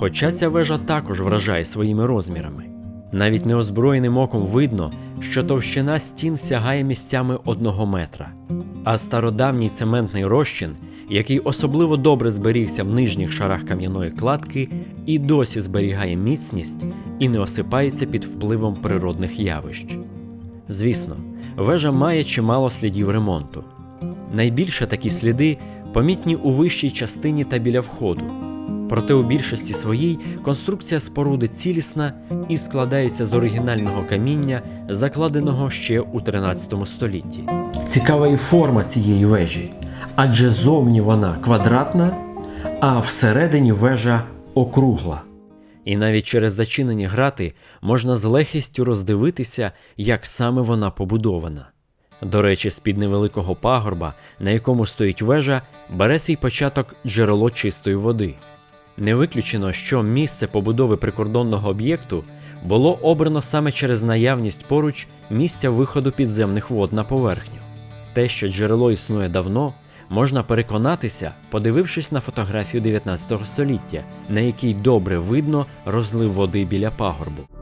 Хоча ця вежа також вражає своїми розмірами. Навіть неозброєним оком видно, що товщина стін сягає місцями одного метра. А стародавній цементний розчин, який особливо добре зберігся в нижніх шарах кам'яної кладки, і досі зберігає міцність і не осипається під впливом природних явищ. Звісно, вежа має чимало слідів ремонту. Найбільше такі сліди помітні у вищій частині та біля входу. Проте у більшості своїй конструкція споруди цілісна і складається з оригінального каміння, закладеного ще у 13 столітті. Цікава і форма цієї вежі, адже зовні вона квадратна, а всередині вежа округла. І навіть через зачинені грати можна з легкістю роздивитися, як саме вона побудована. До речі, з-під невеликого пагорба, на якому стоїть вежа, бере свій початок джерело чистої води. Не виключено, що місце побудови прикордонного об'єкту було обрано саме через наявність поруч місця виходу підземних вод на поверхню. Те, що джерело існує давно, можна переконатися, подивившись на фотографію 19 століття, на якій добре видно розлив води біля пагорбу.